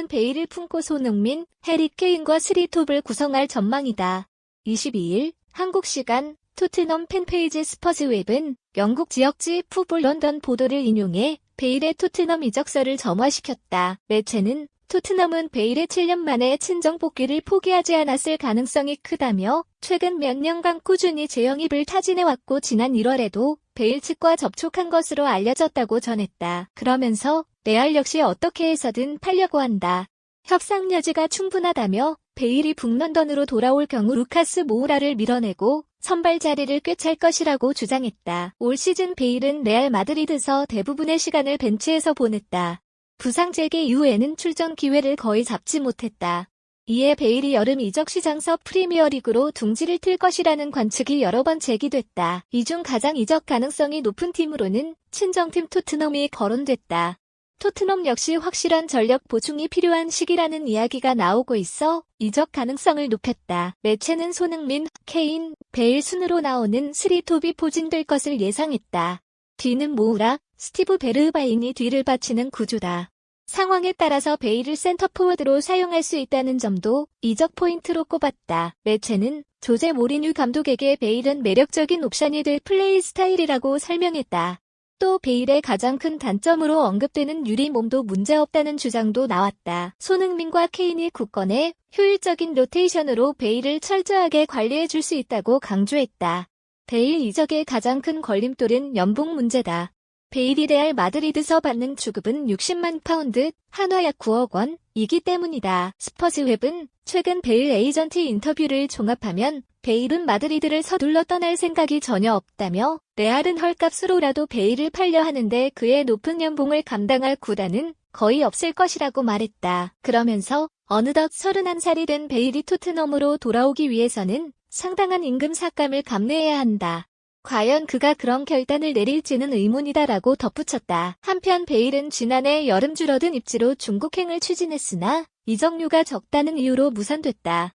토트넘은 베일을 품고 손흥민, 해리 케인과 스리톱을 구성할 전망이다. 22일 한국 시간 토트넘 팬페이지 스퍼즈 웹은 영국 지역지 푸볼 런던 보도를 인용해 베일의 토트넘 이적설을 점화시켰다. 매체는 토트넘은 베일의 7년 만에 친정 복귀를 포기하지 않았을 가능성이 크다며 최근 몇 년간 꾸준히 재영입을 타진해왔고 지난 1월에도 베일 측과 접촉한 것으로 알려졌다고 전했다. 그러면서 레알 역시 어떻게 해서든 팔려고 한다. 협상 여지가 충분하다며 베일이 북런던으로 돌아올 경우 루카스 모우라를 밀어내고 선발 자리를 꿰찰 것이라고 주장했다. 올 시즌 베일은 레알 마드리드에서 대부분의 시간을 벤치에서 보냈다. 부상 재개 이후에는 출전 기회를 거의 잡지 못했다. 이에 베일이 여름 이적 시장서 프리미어리그로 둥지를 틀 것이라는 관측이 여러 번 제기됐다. 이 중 가장 이적 가능성이 높은 팀으로는 친정팀 토트넘이 거론됐다. 토트넘 역시 확실한 전력 보충이 필요한 시기라는 이야기가 나오고 있어 이적 가능성을 높였다. 매체는 손흥민, 케인, 베일 순으로 나오는 스리톱이 포진될 것을 예상했다. 뒤는 모우라, 스티브 베르바인이 뒤를 받치는 구조다. 상황에 따라서 베일을 센터포워드로 사용할 수 있다는 점도 이적 포인트로 꼽았다. 매체는 조제 모리뉴 감독에게 베일은 매력적인 옵션이 될 플레이 스타일이라고 설명했다. 또 베일의 가장 큰 단점으로 언급되는 유리 몸도 문제없다는 주장도 나왔다. 손흥민과 케인이 굳건해 효율적인 로테이션으로 베일을 철저하게 관리해 줄 수 있다고 강조했다. 베일 이적의 가장 큰 걸림돌은 연봉 문제다. 베일이 레알 마드리드서 받는 주급은 60만 파운드, 한화약 9억 원 이기 때문이다. 스퍼즈 웹은 최근 베일 에이전트 인터뷰를 종합하면 베일은 마드리드를 서둘러 떠날 생각이 전혀 없다며 레알은 헐값으로라도 베일을 팔려 하는데 그의 높은 연봉을 감당할 구단은 거의 없을 것이라고 말했다. 그러면서 어느덧 31살이 된 베일이 토트넘으로 돌아오기 위해서는 상당한 임금 삭감을 감내해야 한다. 과연 그가 그런 결단을 내릴지는 의문이다라고 덧붙였다. 한편 베일은 지난해 여름 줄어든 입지로 중국행을 추진했으나 이적료가 적다는 이유로 무산됐다.